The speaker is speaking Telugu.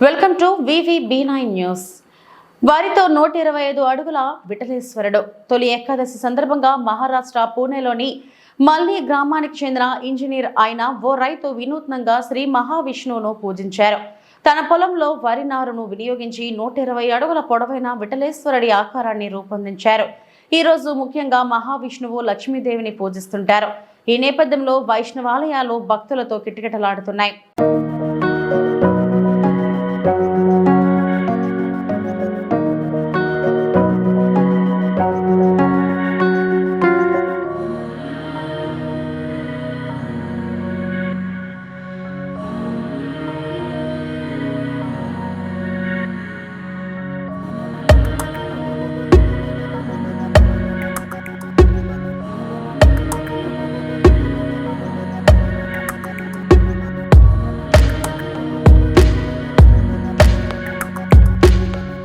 Welcome to VV B nine news వారితో నూట ఇరవై ఐదు అడుగుల విఠలేశ్వరుడు తొలి ఏకాదశి సందర్భంగా మహారాష్ట్ర పూణేలోని మల్లి గ్రామానికి చెందిన ఇంజనీర్ ఆయన ఓ రైతు వినూత్నంగా శ్రీ మహావిష్ణువును పూజించారు. తన పొలంలో వరి నారును వినియోగించి నూట ఇరవై అడుగుల పొడవైన విఠలేశ్వరుడి ఆకారాన్ని రూపొందించారు. ఈ రోజు ముఖ్యంగా మహావిష్ణువు లక్ష్మీదేవిని పూజిస్తుంటారు. ఈ నేపథ్యంలో వైష్ణవాలయాలు భక్తులతో కిటకిటలాడుతున్నాయి.